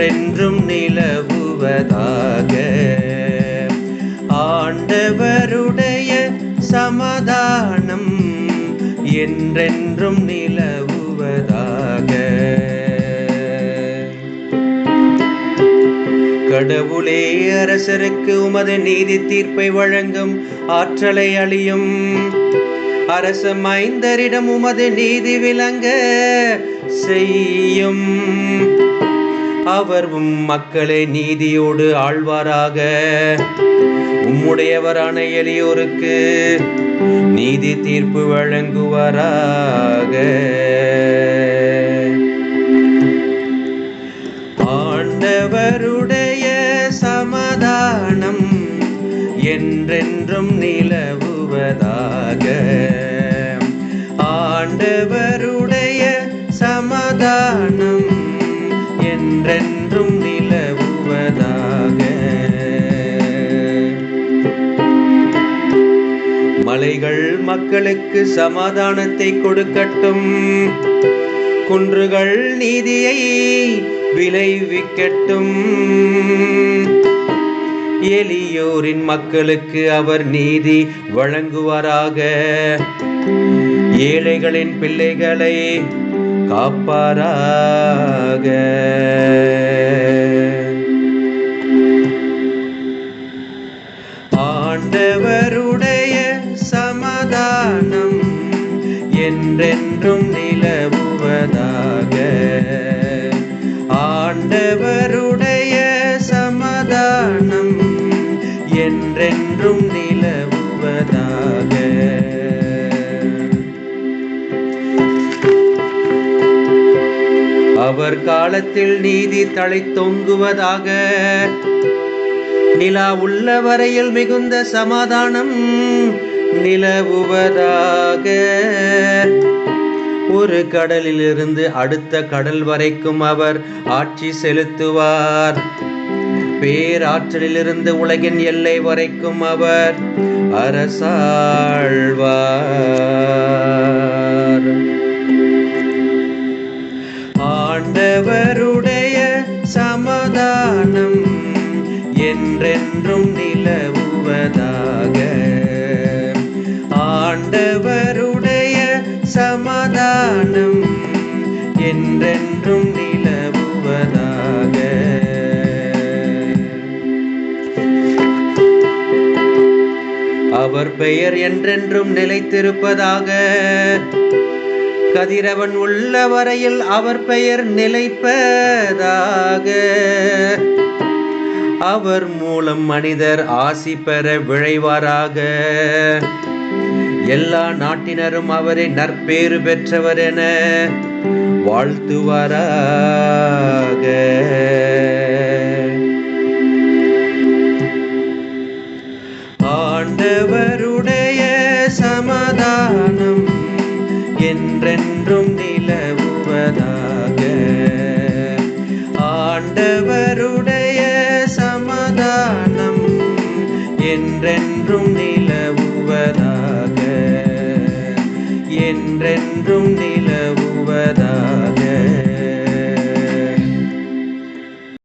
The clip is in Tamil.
என்றென்றும் நிலவுவதாக. ஆண்டவருடைய சமாதானம் என்றென்றும் நிலவுவதாக. கடவுளே அரசருக்கு உமது நீதி தீர்ப்பை வழங்கும் ஆற்றலை அழியும். அரச மைந்தரிடம் உமது நீதி விளங்க செய்யும். அவர் உம் மக்களை நீதியோடு ஆழ்வாராக. உம்முடையவரான எளியோருக்கு நீதி தீர்ப்பு வழங்குவாராக. ஆண்டவருடைய சமாதானம் என்றென்றும் நிலவுவதாக. ஆண்டவர் என்றும் நிலவுவதாக. மலைகள் மக்களுக்கு சமாதானத்தை கொடுக்கட்டும். குன்றுகள் நீதியை விளைவிக்கட்டும். எளியோரின் மக்களுக்கு அவர் நீதி வழங்குவாராக. ஏழைகளின் பிள்ளைகளை காப்பாராக. ஆண்டவருடைய சமாதானம் என்றென்றும் நிலவுவதாக. ஆண்டவருடைய சமாதானம் என்றென்றும் நிலவுவதாக. அவர் காலத்தில் நீதி தலை தொங்குவதாக. நிலா உள்ள வரையில் மிகுந்த சமாதானம் நிலவுவதாக. ஒரு கடலிலிருந்து அடுத்த கடல் வரைக்கும் அவர் ஆட்சி செலுத்துவார். பேராற்றலிலிருந்து உலகின் எல்லை வரைக்கும் அவர் அரசாழ்வார். ஆண்டவருடைய சமாதானம் என்றென்றும் நிலவுவதாக. ஆண்டவருடைய சமாதானம் என்றென்றும் நிலவுவதாக. அவர் பெயர் என்றென்றும் நிலைத்திருப்பதாக. கதிரவன் உள்ள வரையில் அவர் பெயர் நிலைப்பதாக. அவர் மூலம் மனிதர் ஆசி பெற விழைவாராக. எல்லா நாட்டினரும் அவரை நற்பேறு பெற்றவர் என வாழ்த்துவாராக. அவருடைய சமாதானம் என்றென்றும் நிலவுவதாக என்றென்றும் நிலவுவதாக.